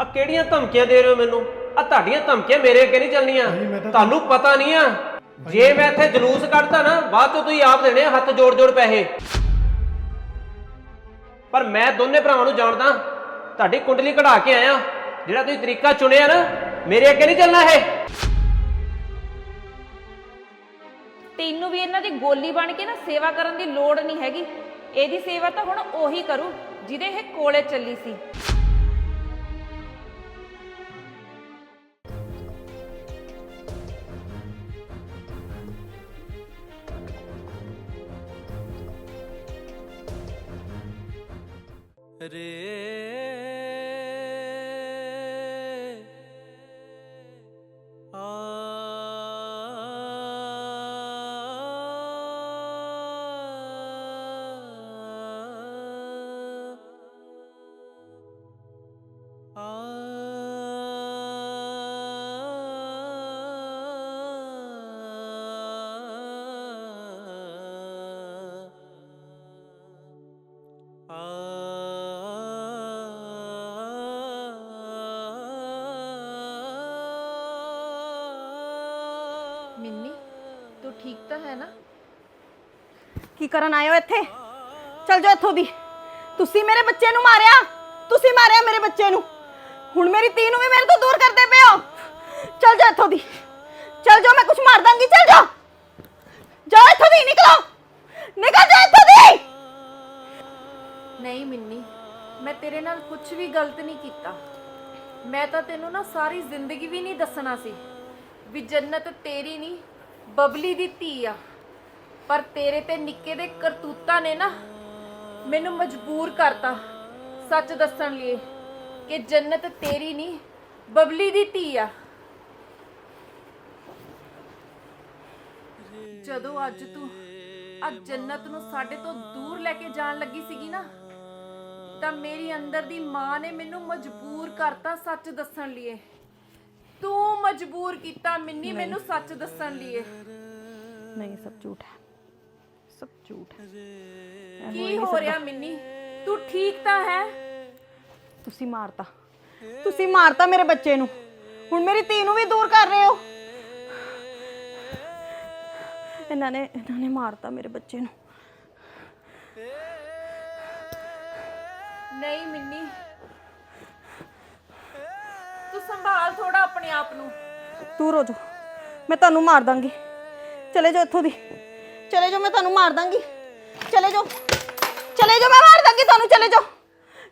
ਆ ਕਿਹੜੀਆਂ ਧਮਕੀਆਂ ਦੇ ਰਹੇ ਹੋ ਮੈਨੂੰ? ਆ ਤੁਹਾਡੀਆਂ ਧਮਕੀਆਂ ਮੇਰੇ ਅੱਗੇ ਨਹੀਂ ਚੱਲਣੀਆਂ। ਭਾਈ, ਮੈਂ ਤਾਂ- ਤੁਹਾਨੂੰ ਪਤਾ ਨਹੀਂ ਆ। ਜੇ ਮੈਂ ਇੱਥੇ ਜਲੂਸ ਕੱਢਦਾ ਨਾ ਬਾਅਦ ਤੋਂ ਤੁਸੀਂ ਆਪ ਦੇਣੇ ਆ ਹੱਥ ਜੋੜ ਜੋੜ ਪੈਸੇ। ਪਰ ਮੈਂ ਦੋਨੇ ਭਰਾਵਾਂ ਨੂੰ ਜਾਣਦਾ ਤੁਹਾਡੀ ਕੁੰਡਲੀ ਕਢਾ ਕੇ ਆਇਆ ਜਿਹੜਾ ਤੁਸੀਂ ਤਰੀਕਾ ਚੁਣਿਆ ਨਾ ਮੇਰੇ ਅੱਗੇ ਨਹੀਂ ਚੱਲਣਾ ਇਹ। ਤੈਨੂੰ ਵੀ ਇਹਨਾਂ ਦੀ ਗੋਲੀ ਬਣ ਕੇ ਨਾ ਸੇਵਾ ਕਰਨ ਦੀ ਲੋੜ ਨਹੀਂ ਹੈਗੀ। ਇਹਦੀ ਸੇਵਾ ਤਾਂ ਹੁਣ ਉਹੀ ਕਰੂ ਜਿਹਦੇ ਇਹ ਕੋਲੇ ਚੱਲੀ ਸੀ। रे ਕੀ ਕਰਨ ਆਏ ਹੋ ਇੱਥੇ? ਚਲ ਜਾਓ ਇੱਥੋਂ ਦੀ। ਤੁਸੀਂ ਮੇਰੇ ਬੱਚੇ ਨੂੰ ਮਾਰਿਆ? ਤੁਸੀਂ ਮਾਰਿਆ ਮੇਰੇ ਬੱਚੇ ਨੂੰ। ਹੁਣ ਮੇਰੀ ਧੀ ਨੂੰ ਵੀ ਮੇਰੇ ਤੋਂ ਦੂਰ ਕਰਦੇ ਪਏ ਹੋ। ਚਲ ਜਾਓ ਇੱਥੋਂ ਦੀ। ਚਲ ਜਾਓ, ਮੈਂ ਕੁਝ ਮਾਰ ਦਾਂਗੀ। ਚਲ ਜਾਓ। ਜਾਓ ਇੱਥੋਂ ਦੀ, ਨਿਕਲੋ। ਨਿਕਲ ਜਾਓ ਇੱਥੋਂ ਦੀ। ਨਹੀਂ ਮਿੰਨੀ, ਮੈਂ ਤੇਰੇ ਨਾਲ ਕੁਝ ਵੀ ਗਲਤ ਨਹੀਂ ਕੀਤਾ। ਮੈਂ ਤਾਂ ਤੈਨੂੰ ਨਾ ਸਾਰੀ ਜ਼ਿੰਦਗੀ ਵੀ ਨਹੀਂ ਦੱਸਣਾ ਸੀ ਵੀ ਜੰਨਤ ਤੇਰੀ ਨਹੀਂ, ਬਬਲੀ ਦੀ ਧੀ ਆ। ਪਰ ਤੇਰੇ ਤੇ ਨਿੱਕੇ ਦੇ ਕਰਤੂਤਾਂ ਨੇ ਨਾ ਮੈਨੂੰ ਮਜਬੂਰ ਕਰਤਾ ਸੱਚ ਦੱਸਣ ਲਈ ਕਿ ਜੰਨਤ ਤੇਰੀ ਨਹੀਂ ਬਬਲੀ ਦੀ ਧੀ ਆ। ਜਦੋਂ ਅੱਜ ਤੂੰ ਅੱਜ ਜੰਨਤ ਨੂੰ ਸਾਡੇ ਤੋਂ ਦੂਰ ਲੈ ਕੇ ਜਾਣ ਲੱਗੀ ਸੀਗੀ ਨਾ ਤਾਂ ਮੇਰੀ ਅੰਦਰ ਦੀ ਮਾਂ ਨੇ ਮੈਨੂੰ ਮਜਬੂਰ ਕਰਤਾ ਸੱਚ ਦੱਸਣ ਲਈ। ਤੂੰ ਮਜਬੂਰ ਕੀਤਾ ਮਿੰਨੀ ਮੈਨੂੰ ਸੱਚ ਦੱਸਣ ਲਈ। ਨਹੀਂ ਸਭ ਝੂਠ ਹੈ। ਸਭ ਝੂਠ ਹੈ। ਕੀ ਹੋ ਰਿਹਾ ਮਿੰਨੀ? ਤੂੰ ਠੀਕ ਤਾਂ ਹੈ? ਤੁਸੀਂ ਮਾਰਤਾ। ਤੁਸੀਂ ਮਾਰਤਾ ਮੇਰੇ ਬੱਚੇ ਨੂੰ। ਹੁਣ ਮੇਰੀ ਧੀ ਨੂੰ ਵੀ ਦੂਰ ਕਰ ਰਹੇ ਹੋ। ਇਹਨਾਂ ਨੇ ਇਹਨਾਂ ਨੇ ਮਾਰਤਾ ਮੇਰੇ ਬੱਚੇ ਨੂੰ। ਨਹੀਂ ਮਿੰਨੀ। ਤੂੰ ਸੰਭਾਲ ਥੋੜਾ ਆਪਣੇ ਆਪ ਨੂੰ। ਦੂਰ ਹੋ ਜਾਓ। ਮੈਂ ਤੁਹਾਨੂੰ ਮਾਰ ਦਾਂਗੀ। ਚਲੇ ਜਾਓ ਇੱਥੋਂ ਦੀ। ਚਲੇ ਜਾਓ ਮੈਂ ਤੁਹਾਨੂੰ ਮਾਰ ਦਾਂਗੀ। ਚਲੇ ਜਾਓ। ਚਲੇ ਜਾਓ ਮੈਂ ਮਾਰ ਦਾਂਗੀ ਤੁਹਾਨੂੰ ਚਲੇ ਜਾਓ।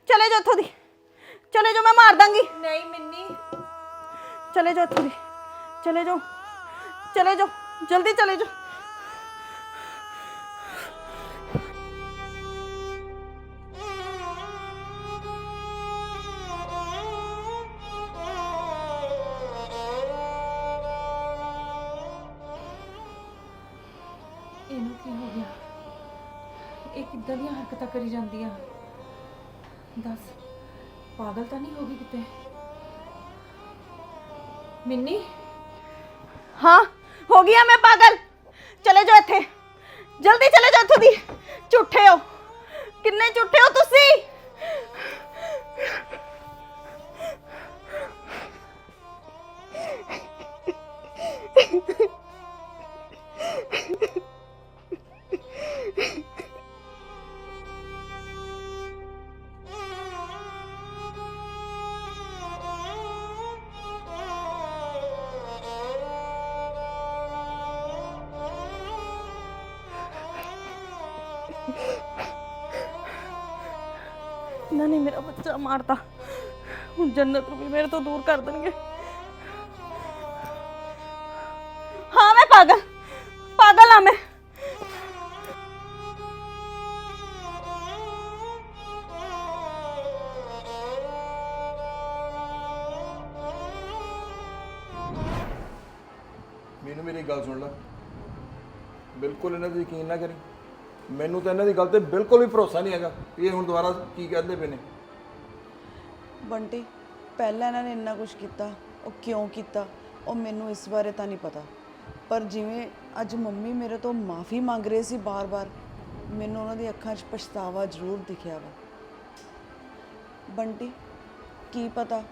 ਚਲੇ ਜਾਓ ਇੱਥੋਂ ਦੀ। ਚਲੇ ਜਾਓ ਮੈਂ ਮਾਰ ਦਾਂਗੀ। ਨਹੀਂ ਮਿੰਨੀ। ਚਲੇ ਜਾਓ ਇੱਥੋਂ ਦੀ। ਚਲੇ ਜਾਓ। ਚਲੇ ਜਾਓ। ਜਲਦੀ ਚਲੇ ਜਾਓ। ਜਾਂਦੀ ਆ। ਦੱਸ, ਪਾਗਲ ਤਾਂ ਨਹੀਂ ਹੋ ਗਈ ਕਿਤੇ? ਮਿੰਨੀ? ਹਾਂ, ਹੋ ਗਿਆ ਮੈਂ ਪਾਗਲ। ਚਲੇ ਜਾਓ ਇੱਥੇ। ਜਲਦੀ ਚਲੇ ਜਾਓ ਇੱਥੋਂ ਦੀ। ਝੂਠੇ ਹੋ। ਕਿੰਨੇ ਝੂਠੇ ਹੋ ਤੁਸੀਂ? ਬੱਚਾ ਮਾਰਤਾ। ਹੁਣ ਜੰਨਤ ਨੂੰ ਵੀ ਮੇਰੇ ਤੋਂ ਦੂਰ ਕਰ ਦੇਣਗੇ। ਹਾਂ, ਮੈਂ ਪਾਗਲ। ਪਾਗਲ ਆ ਮੈਂ। ਮੈਨੂੰ ਮੇਰੀ ਗੱਲ ਸੁਣ ਲੈ। ਬਿਲਕੁਲ ਇਹਨਾਂ ਤੇ ਯਕੀਨ ਨਾ ਕਰੀ। ਮੈਨੂੰ ਤਾਂ ਇਹਨਾਂ ਦੀ ਗੱਲ ਤੇ ਬਿਲਕੁਲ ਵੀ ਭਰੋਸਾ ਨਹੀਂ ਹੈਗਾ ਵੀ ਇਹ ਹੁਣ ਦੁਬਾਰਾ ਕੀ ਕਹਿੰਦੇ ਪਏ ਨੇ। ਬੰਟੀ, ਪਹਿਲਾਂ ਇਹਨਾਂ ਨੇ ਇੰਨਾ ਕੁਝ ਕੀਤਾ, ਉਹ ਕਿਉਂ ਕੀਤਾ, ਉਹ ਮੈਨੂੰ ਇਸ ਬਾਰੇ ਤਾਂ ਨਹੀਂ ਪਤਾ। ਪਰ ਜਿਵੇਂ ਅੱਜ ਮੰਮੀ ਮੇਰੇ ਤੋਂ ਮਾਫੀ ਮੰਗ ਰਹੇ ਸੀ ਬਾਰ-ਬਾਰ, ਮੈਨੂੰ ਉਹਨਾਂ ਦੀ ਅੱਖਾਂ 'ਚ ਪਛਤਾਵਾ ਜ਼ਰੂਰ ਦਿਖਿਆ ਵਾ। ਬੰਟੀ, ਕੀ ਪਤਾ,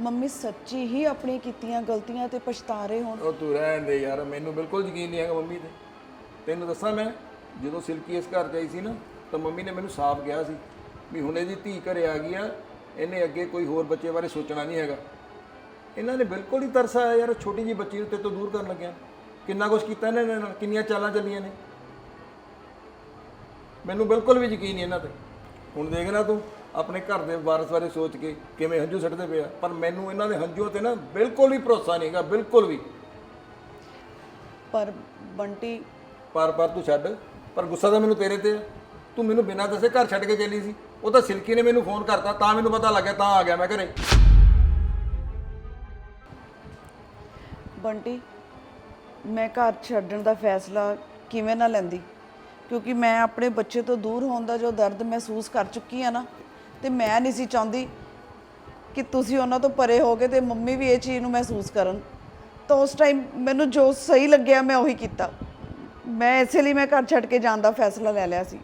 ਮੰਮੀ ਸੱਚੀ ਹੀ ਆਪਣੀ ਕੀਤੀਆਂ ਗਲਤੀਆਂ ਤੇ ਪਛਤਾ ਰਹੇ ਹੋਣ। ਉਹ ਤੂੰ ਰਹਿਣ ਦੇ ਯਾਰ, ਮੈਨੂੰ ਬਿਲਕੁਲ ਯਕੀਨ ਨਹੀਂ ਹੈਗਾ ਮੰਮੀ ਤੇ। ਤੈਨੂੰ ਦੱਸਾਂ ਮੈਂ, ਜਦੋਂ ਸਿਲਕੀ ਇਸ ਘਰ 'ਚ ਆਈ ਸੀ ਨਾ, ਤਾਂ ਮੰਮੀ ਨੇ ਮੈਨੂੰ ਸਾਫ਼ ਕਿਹਾ ਸੀ ਵੀ ਹੁਣ ਇਹਦੀ ਧੀ ਘਰੇ ਆ ਗਈ ਆ ਇਹਨੇ ਅੱਗੇ ਕੋਈ ਹੋਰ ਬੱਚੇ ਬਾਰੇ ਸੋਚਣਾ ਨਹੀਂ ਹੈਗਾ। ਇਹਨਾਂ ਨੇ ਬਿਲਕੁਲ ਹੀ ਤਰਸ ਆਇਆ ਯਾਰ ਛੋਟੀ ਜੀ ਬੱਚੀ ਨੂੰ ਤੇ ਤੋਂ ਦੂਰ ਕਰਨ ਲੱਗਿਆ। ਕਿੰਨਾ ਕੁਝ ਕੀਤਾ ਇਹਨਾਂ ਨੇ ਨਾਲ ਕਿੰਨੀਆਂ ਚਾਲਾਂ ਚੱਲੀਆਂ ਨੇ। ਮੈਨੂੰ ਬਿਲਕੁਲ ਵੀ ਯਕੀਨ ਨਹੀਂ ਇਹਨਾਂ ਤੇ। ਹੁਣ ਦੇਖ ਨਾ ਤੂੰ ਆਪਣੇ ਘਰ ਦੇ ਵਾਰਸ ਬਾਰੇ ਸੋਚ ਕੇ ਕਿਵੇਂ ਹੰਝੂ ਸੱਟਦੇ ਪਿਆ ਪਰ ਮੈਨੂੰ ਇਹਨਾਂ ਦੇ ਹੰਝੂਆਂ ਤੇ ਨਾ ਬਿਲਕੁਲ ਵੀ ਭਰੋਸਾ ਨਹੀਂਗਾ ਬਿਲਕੁਲ ਵੀ। ਪਰ ਬੰਟੀ ਪਰ ਪਰ ਤੂੰ ਛੱਡ। ਪਰ ਗੁੱਸਾ ਤਾਂ ਮੈਨੂੰ ਤੇਰੇ ਤੇ ਆ। ਤੂੰ ਮੈਨੂੰ ਬਿਨਾਂ ਦੱਸੇ ਘਰ ਛੱਡ ਕੇ ਚੱਲੀ ਸੀ। ਉਹ ਤਾਂ ਸਿਲਕੀ ਨੇ ਮੈਨੂੰ ਫੋਨ ਕਰਤਾ, ਤਾਂ ਮੈਨੂੰ ਪਤਾ ਲੱਗਿਆ, ਤਾਂ ਆ ਗਿਆ ਮੈਂ ਘਰੇ। ਬੰਟੀ, ਮੈਂ ਘਰ ਛੱਡਣ ਦਾ ਫੈਸਲਾ ਕਿਵੇਂ ਨਾ ਲੈਂਦੀ? ਕਿਉਂਕਿ ਮੈਂ ਆਪਣੇ ਬੱਚੇ ਤੋਂ ਦੂਰ ਹੋਣ ਦਾ ਜੋ ਦਰਦ ਮਹਿਸੂਸ ਕਰ ਚੁੱਕੀ ਆ ਨਾ, ਤੇ ਮੈਂ ਨਹੀਂ ਸੀ ਚਾਹੁੰਦੀ ਕਿ ਤੁਸੀਂ ਉਹਨਾਂ ਤੋਂ ਪਰੇ ਹੋਗੇ ਤੇ ਮੰਮੀ ਵੀ ਇਹ ਚੀਜ਼ ਨੂੰ ਮਹਿਸੂਸ ਕਰਨ। ਤਾਂ ਉਸ ਟਾਈਮ ਮੈਨੂੰ ਜੋ ਸਹੀ ਲੱਗਿਆ, ਮੈਂ ਉਹੀ ਕੀਤਾ। ਮੈਂ ਇਸੇ ਲਈ ਮੈਂ ਘਰ ਛੱਡ ਕੇ ਜਾਣ ਦਾ ਫੈਸਲਾ ਲੈ ਲਿਆ ਸੀ।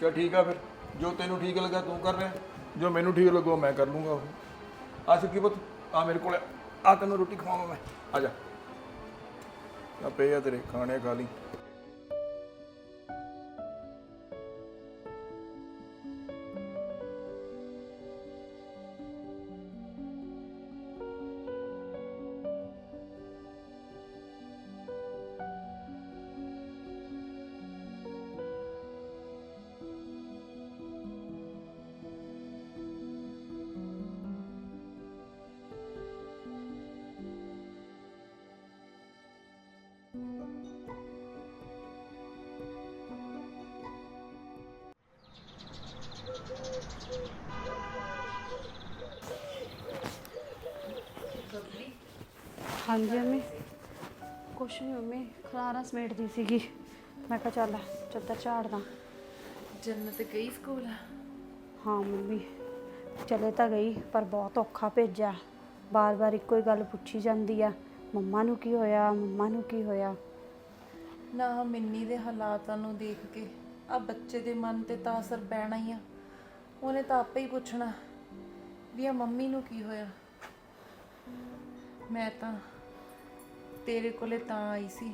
ਚਲ ਠੀਕ ਆ ਫਿਰ। ਜੋ ਤੈਨੂੰ ਠੀਕ ਲੱਗਾ ਤੂੰ ਕਰ ਰਿਹਾ। ਜੋ ਮੈਨੂੰ ਠੀਕ ਲੱਗੋ ਮੈਂ ਕਰ ਲੂੰਗਾ ਉਹ। ਆ ਸਿੱਕੀ ਪੁੱਤ, ਆ ਮੇਰੇ ਕੋਲ। ਆ ਤੈਨੂੰ ਰੋਟੀ ਖਵਾਵਾਂ ਮੈਂ। ਆ ਜਾ। ਆ ਪਏ ਆ ਤੇਰੇ, ਖਾਣੇ ਖਾ ਲਈ। ਹਾਂਜੀ ਮੰਮੀ ਕੁਛ ਨਹੀਂ ਮੰਮੀ ਖਲਾਰਾ ਸਮੇਟਦੀ ਸੀਗੀ। ਮੈਂ ਕਿਹਾ ਚੱਲ ਚੱਦਰ ਝਾੜਦਾ। ਜੰਨਤ ਗਈ ਸਕੂਲ? ਹਾਂ ਮੰਮੀ। ਚਲੇ ਤਾਂ ਗਈ ਪਰ ਬਹੁਤ ਔਖਾ ਭੇਜਿਆ। ਬਾਰ-ਬਾਰ ਇੱਕੋ ਹੀ ਗੱਲ ਪੁੱਛੀ ਜਾਂਦੀ ਆ। ਮੰਮਾ ਨੂੰ ਕੀ ਹੋਇਆ ਮੰਮਾ ਨੂੰ ਕੀ ਹੋਇਆ? ਨਾ ਮਿੰਨੀ ਦੇ ਹਾਲਾਤਾਂ ਨੂੰ ਦੇਖ ਕੇ ਆ ਬੱਚੇ ਦੇ ਮਨ ਤੇ ਤਾਂ ਅਸਰ ਪੈਣਾ ਹੀ ਆ। ਉਹਨੇ ਤਾਂ ਆਪੇ ਹੀ ਪੁੱਛਣਾ ਵੀ ਆ ਮੰਮੀ ਨੂੰ ਕੀ ਹੋਇਆ। ਮੈਂ ਤਾਂ ਤੇਰੇ ਕੋਲੇ ਤਾਂ ਆਈ ਸੀ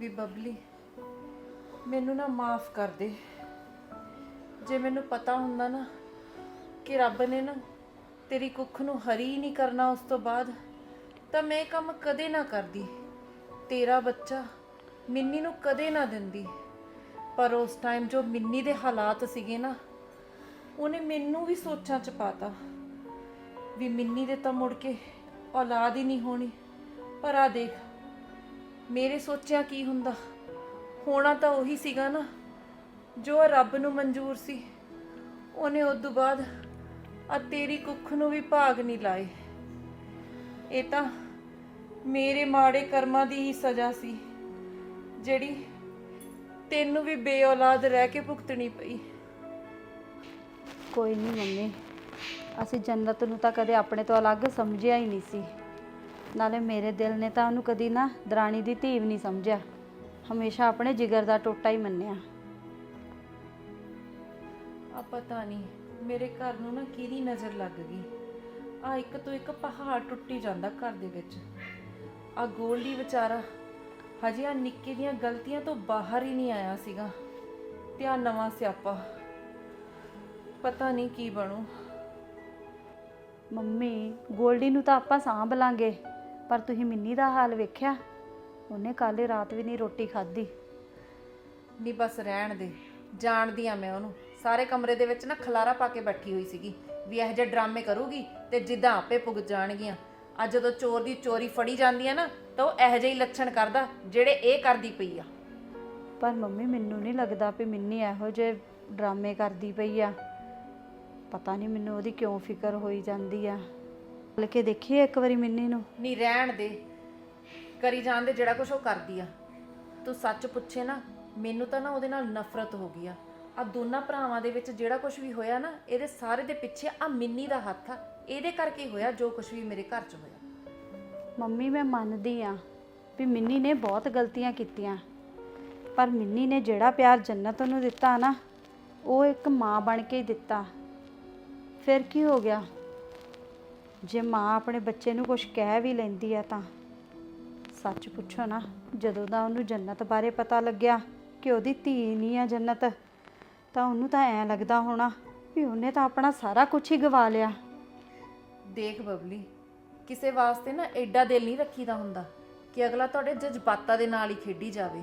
ਵੀ ਬਬਲੀ, ਮੈਨੂੰ ਨਾ ਮਾਫ ਕਰ ਦੇ। ਜੇ ਮੈਨੂੰ ਪਤਾ ਹੁੰਦਾ ਨਾ ਕਿ ਰੱਬ ਨੇ ਨਾ ਤੇਰੀ ਕੁੱਖ ਨੂੰ ਹਰੀ ਨਹੀਂ ਕਰਨਾ ਉਸ ਤੋਂ ਬਾਅਦ, ਤਾਂ ਮੈਂ ਇਹ ਕੰਮ ਕਦੇ ਨਾ ਕਰਦੀ। ਤੇਰਾ ਬੱਚਾ ਮਿੰਨੀ ਨੂੰ ਕਦੇ ਨਾ ਦਿੰਦੀ। ਪਰ ਉਸ ਟਾਈਮ ਜੋ ਮਿੰਨੀ ਦੇ ਹਾਲਾਤ ਸੀਗੇ ਨਾ ਉਹਨੇ ਮੈਨੂੰ ਵੀ ਸੋਚਾਂ ਚ ਪਾਤਾ ਵੀ ਮਿੰਨੀ ਦੇ ਤਾਂ ਮੁੜ ਕੇ ਔਲਾਦ ਹੀ ਨਹੀਂ ਹੋਣੀ। ਪਰ ਆ ਦੇਖ, ਮੇਰੇ ਸੋਚਿਆ ਕੀ ਹੁੰਦਾ? ਹੋਣਾ ਤਾਂ ਉਹੀ ਸੀਗਾ ਨਾ, ਜੋ ਰੱਬ ਨੂੰ ਮਨਜ਼ੂਰ ਸੀ। ਉਹਨੇ ਉਸ ਤੋਂ ਬਾਅਦ ਆ ਤੇਰੀ ਕੁੱਖ ਨੂੰ ਵੀ ਭਾਗ ਨਹੀਂ ਲਾਏ। ਇਹ ਤਾਂ ਮੇਰੇ ਮਾੜੇ ਕਰਮਾਂ ਦੀ ਹੀ ਸਜ਼ਾ ਸੀ, ਜਿਹੜੀ ਤੈਨੂੰ ਵੀ ਬੇਔਲਾਦ ਰਹਿ ਕੇ ਭੁਗਤਣੀ ਪਈ। ਕੋਈ ਨਹੀਂ ਮੰਮੀ। ਅਸੀਂ ਜੰਨਤ ਨੂੰ ਤਾਂ ਕਦੇ ਆਪਣੇ ਤੋਂ ਅਲੱਗ ਸਮਝਿਆ ਹੀ ਨਹੀਂ ਸੀ। ਨਾਲੇ ਮੇਰੇ ਦਿਲ ਨੇ ਤਾਂ ਉਹਨੂੰ ਕਦੀ ਨਾ ਦਰਾਣੀ ਦੀ ਧੀ ਵੀ ਨਹੀਂ ਸਮਝਿਆ। ਹਮੇਸ਼ਾ ਆਪਣੇ ਜਿਗਰ ਦਾ ਟੋਟਾ ਹੀ ਮੰਨਿਆ। ਆ ਪਤਾ ਨਹੀਂ, ਮੇਰੇ ਘਰ ਨੂੰ ਨਾ ਕਿਹਦੀ ਨਜ਼ਰ ਲੱਗ ਗਈ। ਆ ਇੱਕ ਤੋਂ ਇੱਕ ਪਹਾੜ ਟੁੱਟੀ ਜਾਂਦਾ ਘਰ ਦੇ ਵਿੱਚ। ਆ ਗੋਲਡੀ ਵਿਚਾਰਾ ਹਜੇ ਆ ਨਿੱਕੇ ਦੀਆਂ ਗਲਤੀਆਂ ਤੋਂ ਬਾਹਰ ਹੀ ਨਹੀਂ ਆਇਆ ਸੀਗਾ। ਤੇ ਆ ਨਵਾਂ ਸਿਆਪਾ। ਪਤਾ ਨਹੀਂ ਕੀ ਬਣੂ। ਮੰਮੀ ਗੋਲਡੀ ਨੂੰ ਤਾਂ ਆਪਾਂ ਸਾਂਭ ਲਾਂਗੇ ਪਰ ਤੁਸੀਂ ਮਿੰਨੀ ਦਾ ਹਾਲ ਵੇਖਿਆ? ਉਹਨੇ ਕੱਲ੍ਹ ਰਾਤ ਵੀ ਨਹੀਂ ਰੋਟੀ ਖਾਧੀ। ਨਹੀਂ ਬਸ ਰਹਿਣ ਦੇ ਜਾਣਦੀ ਆ ਮੈਂ ਉਹਨੂੰ। ਸਾਰੇ ਕਮਰੇ ਦੇ ਵਿੱਚ ਨਾ ਖਲਾਰਾ ਪਾ ਕੇ ਬੈਠੀ ਹੋਈ ਸੀਗੀ। ਵੀ ਇਹੋ ਜਿਹੇ ਡਰਾਮੇ ਕਰੂਗੀ ਤੇ ਜਿੱਦਾਂ ਆਪੇ ਪੁੱਗ ਜਾਣਗੀਆਂ। ਅੱਜ ਜਦੋਂ ਚੋਰ ਦੀ ਚੋਰੀ ਫੜੀ ਜਾਂਦੀ ਆ ਨਾ ਤਾਂ ਉਹ ਇਹੋ ਜਿਹੇ ਹੀ ਲੱਛਣ ਕਰਦਾ ਜਿਹੜੇ ਇਹ ਕਰਦੀ ਪਈ ਆ। ਪਰ ਮੰਮੀ ਮੈਨੂੰ ਨਹੀਂ ਲੱਗਦਾ ਵੀ ਮਿੰਨੀ ਇਹੋ ਜਿਹੇ ਡਰਾਮੇ ਕਰਦੀ ਪਈ ਆ। ਪਤਾ ਨਹੀਂ ਮੈਨੂੰ ਉਹਦੀ ਕਿਉਂ ਫਿਕਰ ਹੋਈ ਜਾਂਦੀ ਆ। ਬਲਕਿ ਦੇਖੀਏ ਇੱਕ ਵਾਰੀ ਮਿੰਨੀ ਨੂੰ। ਨਹੀਂ ਰਹਿਣ ਦੇ। ਕਰੀ ਜਾਂਦੇ ਜਿਹੜਾ ਕੁਝ ਉਹ ਕਰਦੀ ਆ। ਤੂੰ ਸੱਚ ਪੁੱਛੇ ਨਾ ਮੈਨੂੰ ਤਾਂ ਨਾ ਉਹਦੇ ਨਾਲ ਨਫ਼ਰਤ ਹੋ ਗਈ ਆ। ਆ ਦੋਨਾਂ ਭਰਾਵਾਂ ਦੇ ਵਿੱਚ ਜਿਹੜਾ ਕੁਝ ਵੀ ਹੋਇਆ ਨਾ ਇਹਦੇ ਸਾਰੇ ਦੇ ਪਿੱਛੇ ਆ ਮਿੰਨੀ ਦਾ ਹੱਥ ਆ। ਇਹਦੇ ਕਰਕੇ ਹੋਇਆ ਜੋ ਕੁਝ ਵੀ ਮੇਰੇ ਘਰ 'ਚ ਹੋਇਆ। ਮੰਮੀ ਮੈਂ ਮੰਨਦੀ ਆ ਵੀ ਮਿੰਨੀ ਨੇ ਬਹੁਤ ਗਲਤੀਆਂ ਕੀਤੀਆਂ। ਪਰ ਮਿੰਨੀ ਨੇ ਜਿਹੜਾ ਪਿਆਰ ਜੰਨਤ ਨੂੰ ਦਿੱਤਾ ਨਾ ਉਹ ਇੱਕ ਮਾਂ ਬਣ ਕੇ ਹੀ ਦਿੱਤਾ। ਫਿਰ ਕੀ ਹੋ ਗਿਆ? ਜੇ ਮਾਂ ਆਪਣੇ ਬੱਚੇ ਨੂੰ ਕੁਝ ਕਹਿ ਵੀ ਲੈਂਦੀ ਆ ਤਾਂ? ਸੱਚ ਪੁੱਛੋ ਨਾ, ਜਦੋਂ ਦਾ ਉਹਨੂੰ ਜੰਨਤ ਬਾਰੇ ਪਤਾ ਲੱਗਿਆ ਕਿ ਉਹਦੀ ਧੀ ਨਹੀਂ ਆ ਜੰਨਤ, ਤਾਂ ਉਹਨੂੰ ਤਾਂ ਐਂ ਲੱਗਦਾ ਹੋਣਾ ਵੀ ਉਹਨੇ ਤਾਂ ਆਪਣਾ ਸਾਰਾ ਕੁਝ ਹੀ ਗਵਾ ਲਿਆ। ਦੇਖ ਬਬਲੀ, ਕਿਸੇ ਵਾਸਤੇ ਨਾ ਐਡਾ ਦਿਲ ਨਹੀਂ ਰੱਖੀਦਾ ਹੁੰਦਾ ਕਿ ਅਗਲਾ ਤੁਹਾਡੇ ਜਜ਼ਬਾਤਾਂ ਦੇ ਨਾਲ ਹੀ ਖੇਡੀ ਜਾਵੇ।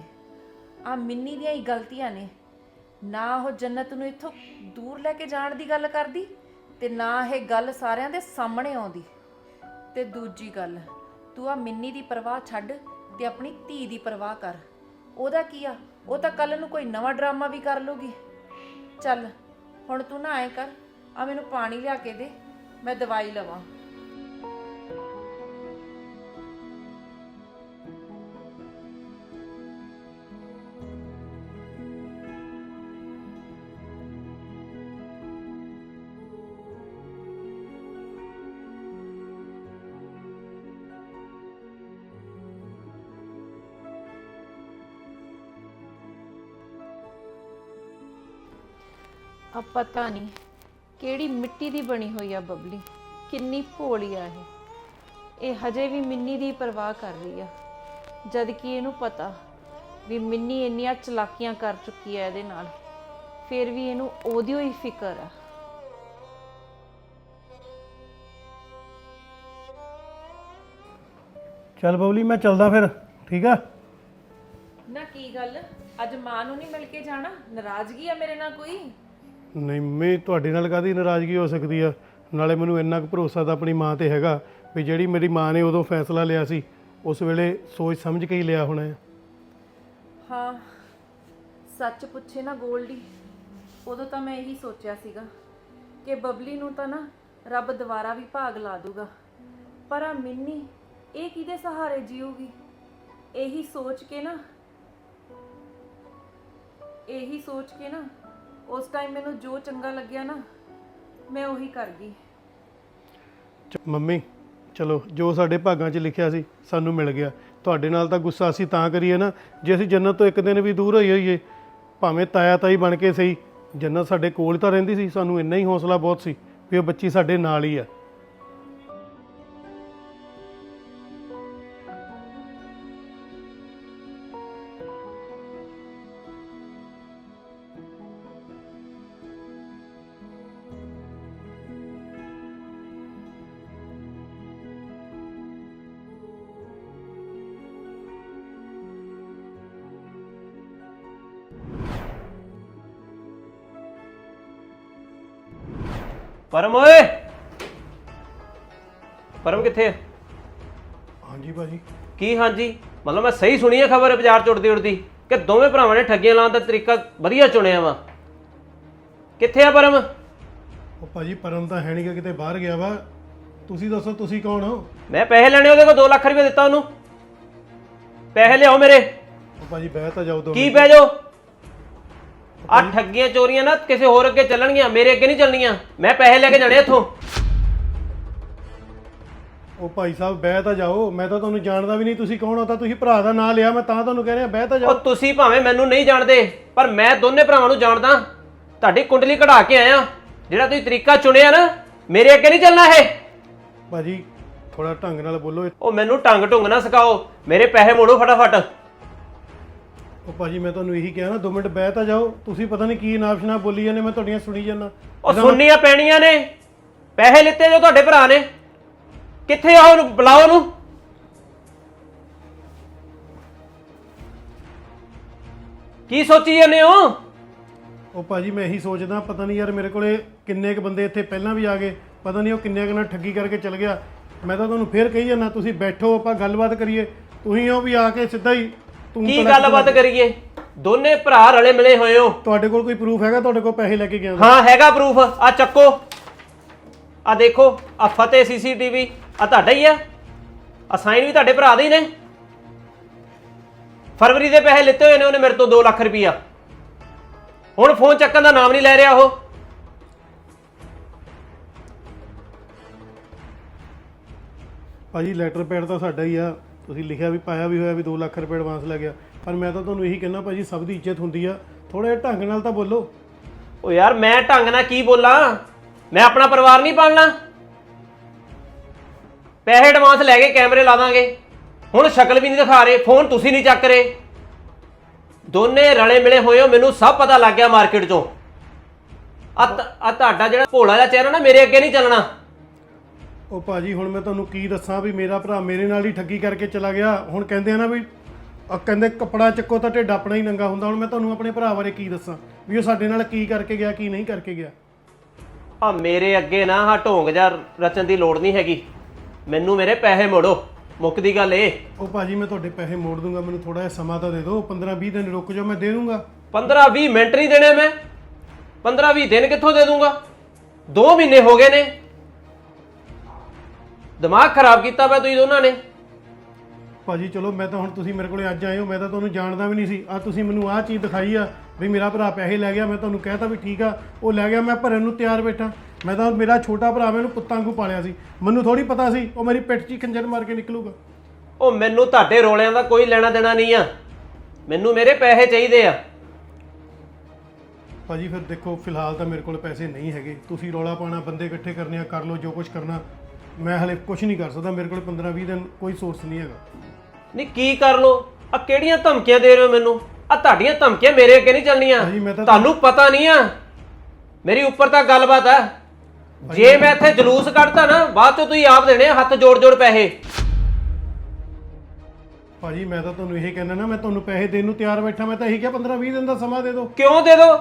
ਆ ਮਿੰਨੀ ਦੀਆਂ ਹੀ ਗਲਤੀਆਂ ਨੇ। ਨਾ ਉਹ ਜੰਨਤ ਨੂੰ ਇੱਥੋਂ ਦੂਰ ਲੈ ਕੇ ਜਾਣ ਦੀ ਗੱਲ ਕਰਦੀ ਤੇ ਨਾ ਇਹ ਗੱਲ ਸਾਰਿਆਂ ਦੇ ਸਾਹਮਣੇ ਆਉਂਦੀ। ਤੇ ਦੂਜੀ ਗੱਲ, ਤੂੰ ਆ ਮਿੰਨੀ ਦੀ ਪਰਵਾਹ ਛੱਡ ਤੇ ਆਪਣੀ ਧੀ ਦੀ ਪਰਵਾਹ ਕਰ। ਉਹਦਾ ਕੀ ਆ? ਉਹ ਤਾਂ ਕੱਲ ਨੂੰ ਕੋਈ ਨਵਾਂ ਡਰਾਮਾ ਵੀ ਕਰ ਲੂਗੀ ਚੱਲ, ਹੁਣ ਤੂੰ ਨਾ ਐ ਕਰ ਆ ਮੈਨੂੰ ਪਾਣੀ ਲਿਆ ਕੇ ਦੇ, ਮੈਂ ਦਵਾਈ ਲਵਾਂ। ਆ ਪਤਾ ਨਹੀਂ ਕਿਹੜੀ ਮਿੱਟੀ ਦੀ ਬਣੀ ਹੋਈ ਆ ਬਬਲੀ ਕਿੰਨੀ ਭੋਲੀ ਆ ਇਹ। ਇਹ ਹਜੇ ਵੀ ਮਿੰਨੀ ਦੀ ਪਰਵਾਹ ਕਰ ਰਹੀ ਆ ਜਦ ਕਿ ਇਹਨੂੰ ਪਤਾ ਵੀ ਮਿੰਨੀ ਇੰਨੀਆਂ ਚਲਾਕੀਆਂ ਕਰ ਚੁੱਕੀ ਆ ਇਹਦੇ ਨਾਲ ਫਿਰ ਵੀ ਇਹਨੂੰ ਉਹਦੀ ਹੀ ਫਿਕਰ ਆ। ਚੱਲ ਬਬਲੀ ਮੈਂ ਚੱਲਦਾ ਫਿਰ ਠੀਕ ਆ? ਨਾ ਕੀ ਗੱਲ ਅੱਜ ਮਾਂ ਨੂੰ ਨਹੀਂ ਮਿਲ ਕੇ ਜਾਣਾ? ਨਾਰਾਜ਼ਗੀ ਆ ਮੇਰੇ ਨਾਲ ਕੋਈ? ਨਹੀਂ ਮੈਂ ਤੁਹਾਡੇ ਨਾਲ ਕਾਦੀ ਨਾਰਾਜ਼ਗੀ ਹੋ ਸਕਦੀ ਆ? ਨਾਲੇ ਮੈਨੂੰ ਇੰਨਾ ਕੁ ਭਰੋਸਾ ਤਾਂ ਆਪਣੀ ਮਾਂ ਤੇ ਹੈਗਾ ਵੀ ਜਿਹੜੀ ਮੇਰੀ ਮਾਂ ਨੇ ਉਦੋਂ ਫੈਸਲਾ ਲਿਆ ਸੀ, ਉਸ ਵੇਲੇ ਸੋਚ ਸਮਝ ਕੇ ਹੀ ਲਿਆ ਹੋਣਾ ਹੈ। ਹਾਂ, ਸੱਚ ਪੁੱਛੇ ਨਾ ਗੋਲਡੀ, ਉਦੋਂ ਤਾਂ ਮੈਂ ਇਹੀ ਸੋਚਿਆ ਸੀਗਾ ਕਿ ਬਬਲੀ ਨੂੰ ਤਾਂ ਨਾ ਰੱਬ ਦੁਬਾਰਾ ਵੀ ਭਾਗ ਲਾ ਦੂਗਾ, ਪਰ ਆ ਮਿੰਨੀ, ਇਹ ਕਿਹਦੇ ਸਹਾਰੇ ਜੀਊਗੀ? ਇਹੀ ਸੋਚ ਕੇ ਨਾ, ਇਹੀ ਸੋਚ ਕੇ ਨਾ ਉਸ ਟਾਈਮ ਮੈਨੂੰ ਜੋ ਚੰਗਾ ਲੱਗਿਆ ਨਾ, ਮੈਂ ਉਹੀ ਕਰ ਗਈ ਚ- ਮੰਮੀ, ਚਲੋ, ਜੋ ਸਾਡੇ ਭਾਗਾਂ 'ਚ ਲਿਖਿਆ ਸੀ, ਸਾਨੂੰ ਮਿਲ ਗਿਆ। ਤੁਹਾਡੇ ਨਾਲ ਤਾਂ ਗੁੱਸਾ ਅਸੀਂ ਤਾਂ ਕਰੀਏ ਨਾ, ਜੇ ਅਸੀਂ ਜੰਨਤ ਤੋਂ ਇੱਕ ਦਿਨ ਵੀ ਦੂਰ ਹੋਈ ਹੋਈਏ, ਭਾਵੇਂ ਤਾਇਆ ਤਾਈ ਬਣ ਕੇ ਸਹੀ, ਜੰਨਤ ਸਾਡੇ ਕੋਲ ਤਾਂ ਰਹਿੰਦੀ ਸੀ, ਸਾਨੂੰ ਇੰਨਾ ਹੀ ਹੌਸਲਾ ਬਹੁਤ ਸੀ ਵੀ ਉਹ ਬੱਚੀ ਸਾਡੇ ਨਾਲ ਹੀ ਆ। ਪਰਮ ਓਏ! ਪਰਮ ਕਿੱਥੇ ਆ? ਹਾਂਜੀ ਭਾਜੀ। ਕੀ ਹਾਂਜੀ? ਮਤਲਬ ਮੈਂ ਸਹੀ ਸੁਣੀ ਹੈ ਖਬਰ ਬਾਜ਼ਾਰ ਚ ਉੜਦੀ ਉੜਦੀ ਕਿ ਦੋਵੇਂ ਭਰਾਵਾਂ ਨੇ ਠੱਗੀਆਂ ਲਾਉਣ ਦਾ ਤਰੀਕਾ ਵਧੀਆ ਚੁਣਿਆ ਵਾ? ਕਿੱਥੇ ਆ ਪਰਮ? ਉਹ ਭਾਜੀ ਪਰਮ ਤਾਂ ਹੈ ਨਹੀਂ ਗਾ ਕਿਤੇ ਬਾਹਰ ਗਿਆ ਵਾ। ਤੁਸੀਂ ਦੱਸੋ ਤੁਸੀਂ ਕੌਣ ਹੋ? ਮੈਂ ਪੈਸੇ ਲੈਣੇ ਉਹਦੇ ਕੋਲ 2 ਲੱਖ ਰੁਪਏ ਦਿੱਤਾ ਉਹਨੂੰ। ਪੈਸੇ ਲਿਆਓ ਮੇਰੇ। ਉਹ ਭਾਜੀ ਬਹਿ ਤਾਂ ਜਾਓ ਦੋ ਕੀ ਮਿੰਟ। ਪੈ ਜਾਓ? ਆ ਠੱਗੀਆਂ ਚੋਰੀਆਂ ਨਾ ਕਿਸੇ ਹੋਰ ਅੱਗੇ ਚੱਲਣਗੀਆਂ ਮੇਰੇ ਅੱਗੇ ਨਹੀਂ ਚੱਲਣੀਆਂ। ਮੈਂ ਪੈਸੇ ਲੈ ਕੇ ਜਾਣੇ ਇੱਥੋਂ। ਉਹ ਭਾਈ ਸਾਹਿਬ ਬਹਿ ਤਾਂ ਜਾਓ। ਮੈਂ ਤਾਂ ਤੁਹਾਨੂੰ ਜਾਣਦਾ ਵੀ ਨਹੀਂ ਤੁਸੀਂ ਕੌਣ ਹੋ? ਤਾਂ ਤੁਸੀਂ ਭਰਾ ਦਾ ਨਾਂ ਲਿਆ ਮੈਂ ਤਾਂ ਤੁਹਾਨੂੰ ਕਹਿ ਰਿਹਾ ਬਹਿ ਤਾਂ ਉਹ ਜਾਓ ਤੁਸੀਂ ਭਾਵੇਂ ਮੈਨੂੰ ਨਹੀਂ ਜਾਣਦੇ ਪਰ ਮੈਂ ਦੋਨੇ ਭਰਾਵਾਂ ਨੂੰ ਜਾਣਦਾ। ਤੁਹਾਡੀ ਕੁੰਡਲੀ ਕਢਾ ਕੇ ਆਇਆ। ਜਿਹੜਾ ਤੁਸੀਂ ਤਰੀਕਾ ਚੁਣਿਆ ਨਾ ਮੇਰੇ ਅੱਗੇ ਨਹੀਂ ਚੱਲਣਾ ਇਹ। ਭਾਜੀ ਥੋੜਾ ਢੰਗ ਨਾਲ ਬੋਲੋ। ਉਹ ਮੈਨੂੰ ਟੰਗ ਢੁੰਗ ਨਾ ਸਿਖਾਓ। ਮੇਰੇ ਪੈਸੇ ਮੋੜੋ ਫਟਾਫਟ। ਉਹ ਭਾਜੀ ਮੈਂ ਤੁਹਾਨੂੰ ਇਹੀ ਕਿਹਾ ਨਾ 2 ਮਿੰਟ ਬਹਿ ਤਾਂ ਜਾਓ। ਤੁਸੀਂ ਪਤਾ ਨਹੀਂ ਕੀ ਨਾਪਸ਼ਨਾ ਬੋਲੀ ਜਾਂਦੇ ਮੈਂ ਤੁਹਾਡੀਆਂ ਸੁਣੀ ਜਾਂਦਾ। ਉਹ ਸੁਣਨੀਆਂ ਪੈਣੀਆਂ ਨੇ। ਪੈਸੇ ਲਿੱਤੇ ਜੋ ਤੁਹਾਡੇ ਭਰਾ ਨੇ। ਕਿੱਥੇ ਆ ਉਹਨੂੰ ਬੁਲਾਓ ਉਹਨੂੰ। ਕੀ ਸੋਚੀ ਜਾਂਦੇ ਹੋ? ਉਹ ਭਾਜੀ ਮੈਂ ਇਹੀ ਸੋਚਦਾ ਪਤਾ ਨਹੀਂ ਯਾਰ ਮੇਰੇ ਕੋਲੇ ਕਿੰਨੇ ਕ ਬੰਦੇ ਇੱਥੇ ਪਹਿਲਾਂ ਵੀ ਆ ਗਏ। ਪਤਾ ਨਹੀਂ ਉਹ ਕਿੰਨੇ ਕੁ ਨਾਲ ਠੱਗੀ ਕਰਕੇ ਚਲ ਗਿਆ। ਮੈਂ ਤਾਂ ਤੁਹਾਨੂੰ ਫੇਰ ਕਹੀ ਜਾਂਦਾ ਤੁਸੀਂ ਬੈਠੋ ਆਪਾਂ ਗੱਲਬਾਤ ਕਰੀਏ। ਤੁਸੀਂ ਉਹ ਵੀ ਆ ਕੇ ਸਿੱਧਾ ਹੀ ਤੂੰ ਕੀ ਗੱਲਬਾਤ ਕਰੀਏ? ਦੋਨੇ ਭਰਾ ਰਲੇ ਮਿਲੇ ਹੋਏ ਹੋ। ਤੁਹਾਡੇ ਕੋਲ ਕੋਈ ਪ੍ਰੂਫ ਹੈਗਾ? ਤੁਹਾਡੇ ਕੋਲ ਪੈਸੇ ਲੈ ਕੇ ਗਿਆ ਹਾਂ ਹੈਗਾ ਪ੍ਰੂਫ ਆ ਚੱਕੋ। ਆ ਦੇਖੋ ਆ ਫਤਿਹ ਸੀਸੀਟੀਵੀ ਆ ਤੁਹਾਡਾ ਹੀ ਆ। ਆ ਸਾਈਨ ਵੀ ਤੁਹਾਡੇ ਭਰਾ ਦੇ ਹੀ ਨੇ। ਫਰਵਰੀ ਦੇ ਪੈਸੇ ਲਿੱਤੇ ਹੋਏ ਨੇ ਉਹਨੇ ਮੇਰੇ ਤੋਂ 2 ਲੱਖ ਰੁਪਈਆ। ਹੁਣ ਫੋਨ ਚੱਕਣ ਦਾ ਨਾਮ ਨਹੀਂ ਲੈ ਰਿਹਾ ਉਹ। ਭਾਜੀ ਲੈਟਰ ਪੈਡ ਤਾਂ ਸਾਡਾ ਹੀ ਆ। ਤੁਸੀਂ ਲਿਖਿਆ ਵੀ, ਪਾਇਆ ਵੀ ਹੋਇਆ ਵੀ 2 ਲੱਖ ਰੁਪਏ ਐਡਵਾਂਸ ਲੈ ਗਿਆ। ਪਰ ਮੈਂ ਤਾਂ ਤੁਹਾਨੂੰ ਇਹੀ ਕਹਿਣਾ ਭਾਜੀ, ਸਭ ਦੀ ਇੱਜ਼ਤ ਹੁੰਦੀ ਆ। ਥੋੜਾ ਜਿਹਾ ਢੰਗ ਨਾਲ ਤਾਂ ਬੋਲੋ। ਉਹ ਯਾਰ, ਮੈਂ ਢੰਗ ਨਾਲ ਕੀ ਬੋਲਾਂ? ਮੈਂ ਆਪਣਾ ਪਰਿਵਾਰ ਨਹੀਂ ਪਾਲਣਾ। ਪੈਸੇ ਐਡਵਾਂਸ ਲੈ ਕੇ ਕੈਮਰੇ ਲਾ ਦਾਂਗੇ। ਹੁਣ ਸ਼ਕਲ ਵੀ ਨਹੀਂ ਦਿਖਾ ਰਹੇ, ਫੋਨ ਤੁਸੀਂ ਨਹੀਂ ਚੱਕ ਰਹੇ। ਦੋਨੇ ਰਲੇ ਮਿਲੇ ਹੋਏ ਹੋ, ਮੈਨੂੰ ਸਭ ਪਤਾ ਲੱਗ ਗਿਆ ਮਾਰਕੀਟ ਚੋਂ। ਆ ਆ ਤੁਹਾਡਾ ਜਿਹੜਾ ਭੋਲਾ ਜਿਹਾ ਚਿਹਰਾ ਨਾ, ਮੇਰੇ ਅੱਗੇ ਨਹੀਂ ਚੱਲਣਾ। ਉਹ ਭਾਜੀ ਹੁਣ ਮੈਂ ਤੁਹਾਨੂੰ ਕੀ ਦੱਸਾਂ ਵੀ ਮੇਰਾ ਭਰਾ ਮੇਰੇ ਨਾਲ ਹੀ ਠੱਗੀ ਕਰਕੇ ਚਲਾ ਗਿਆ। ਹੁਣ ਕਹਿੰਦੇ ਆ ਨਾ ਵੀ ਆ ਕਹਿੰਦੇ ਕੱਪੜਾ ਚੱਕੋ ਤਾਂ ਢਿੱਡ ਆਪਣਾ ਹੀ ਨੰਗਾ ਹੁੰਦਾ। ਹੁਣ ਮੈਂ ਤੁਹਾਨੂੰ ਆਪਣੇ ਭਰਾ ਬਾਰੇ ਕੀ ਦੱਸਾਂ? ਵੀ ਉਹ ਸਾਡੇ ਨਾਲ ਕੀ ਕਰਕੇ ਗਿਆ ਕੀ ਨਹੀਂ ਕਰਕੇ ਗਿਆ? ਆ ਮੇਰੇ ਅੱਗੇ ਨਾ ਆ ਢੋਂਗ ਜਾਂ ਰਚਨ ਦੀ ਲੋੜ ਨਹੀਂ ਹੈਗੀ। ਮੈਨੂੰ ਮੇਰੇ ਪੈਸੇ ਮੋੜੋ। ਮੁੱਕਦੀ ਗੱਲ ਏ ਉਹ ਭਾਜੀ ਮੈਂ ਤੁਹਾਡੇ ਪੈਸੇ ਮੋੜ ਦੂੰਗਾ। ਮੈਨੂੰ ਥੋੜਾ ਜਿਹਾ ਸਮਾਂ ਤਾਂ ਦੇ ਦਿਓ। 15 20 ਦਿਨ ਰੁਕ ਜਾਓ ਮੈਂ ਦੇ ਦੂੰਗਾ। 15 20 ਮਿੰਟ ਨਹੀਂ ਦੇਣੇ ਮੈਂ। 15 20 ਦਿਨ ਕਿੱਥੋਂ ਦੇ ਦੂੰਗਾ? 2 ਮਹੀਨੇ ਹੋ ਗਏ ਨੇ। ਦਿਮਾਗ ਖਰਾਬ ਕੀਤਾ ਪਿਆ ਤੁਸੀਂ ਦੋਨਾਂ ਨੇ। ਭਾਜੀ ਚਲੋ ਮੈਂ ਤਾਂ ਹੁਣ ਤੁਸੀਂ ਮੇਰੇ ਕੋਲੇ ਅੱਜ ਆਏ ਹੋ ਮੈਂ ਤਾਂ ਤੁਹਾਨੂੰ ਜਾਣਦਾ ਵੀ ਨਹੀਂ ਸੀ। ਆ ਤੁਸੀਂ ਮੈਨੂੰ ਆਹ ਚੀਜ਼ ਦਿਖਾਈ ਆ ਵੀ ਮੇਰਾ ਭਰਾ ਪੈਸੇ ਲੈ ਗਿਆ ਮੈਂ ਤੁਹਾਨੂੰ ਕਹਿਤਾ ਵੀ ਠੀਕ ਆ ਉਹ ਲੈ ਗਿਆ ਮੈਂ ਭਰਨ ਨੂੰ ਤਿਆਰ ਬੈਠਾ। ਮੈਂ ਤਾਂ ਮੇਰਾ ਛੋਟਾ ਭਰਾ ਮੈਨੂੰ ਪੁੱਤਾਂ ਨੂੰ ਪਾਲਿਆ ਸੀ। ਮੈਨੂੰ ਥੋੜੀ ਪਤਾ ਸੀ ਉਹ ਮੇਰੀ ਪਿੱਠ 'ਚ ਹੀ ਖੰਜਰ ਮਾਰ ਕੇ ਨਿਕਲੂਗਾ। ਉਹ ਮੈਨੂੰ ਤੁਹਾਡੇ ਰੋਲਿਆਂ ਦਾ ਕੋਈ ਲੈਣਾ ਦੇਣਾ ਨਹੀਂ ਆ। ਮੈਨੂੰ ਮੇਰੇ ਪੈਸੇ ਚਾਹੀਦੇ ਆ। ਭਾਜੀ ਫਿਰ ਦੇਖੋ ਫਿਲਹਾਲ ਤਾਂ ਮੇਰੇ ਕੋਲ ਪੈਸੇ ਨਹੀਂ ਹੈਗੇ। ਤੁਸੀਂ ਰੌਲਾ ਪਾਣਾ ਬੰਦੇ ਇਕੱਠੇ ਕਰਨੇ ਆ ਕਰ ਲਓ ਜੋ ਕੁਝ ਕਰਨਾ ਮੈਂ ਹਲੇ ਕੁਝ ਨਹੀਂ ਕਰ ਸਕਦਾ ਮੇਰੇ ਕੋਲ 15 20 ਦਿਨ ਕੋਈ ਸੋਰਸ ਨਹੀਂ ਹੈਗਾ। ਨਹੀਂ ਕੀ ਕਰ ਲੋ ਆ ਕਿਹੜੀਆਂ ਧਮਕੀਆਂ ਦੇ ਰਹੇ ਹੋ ਮੈਨੂੰ? ਆ ਤੁਹਾਡੀਆਂ ਧਮਕੀਆਂ ਮੇਰੇ ਅੱਗੇ ਨਹੀਂ ਚੱਲਣੀਆਂ। ਭਾਜੀ, ਮੈਂ ਤਾਂ- ਤੁਹਾਨੂੰ ਪਤਾ ਨਹੀਂ ਆ। ਮੇਰੀ ਉੱਪਰ ਤੱਕ ਗੱਲਬਾਤ ਆ। ਜੇ ਮੈਂ ਇੱਥੇ ਜਲੂਸ ਕੱਢਤਾ ਨਾ ਬਾਅਦ ਚ ਤੁਸੀਂ ਆਪ ਦੇਣੇ ਆ ਹੱਥ ਜੋੜ ਜੋੜ ਪੈਸੇ। ਭਾਜੀ ਮੈਂ ਤਾਂ ਤੁਹਾਨੂੰ ਇਹ ਕਹਿਣਾ ਨਾ ਮੈਂ ਤੁਹਾਨੂੰ ਪੈਸੇ ਦੇਣ ਨੂੰ ਤਿਆਰ ਬੈਠਾ ਮੈਂ ਤਾਂ ਇਹੀ ਕਿਹਾ 15 20 ਦਿਨ ਦਾ ਸਮਾਂ ਦੇ ਦਿਓ। ਕਿਉਂ ਦੇ ਦੋ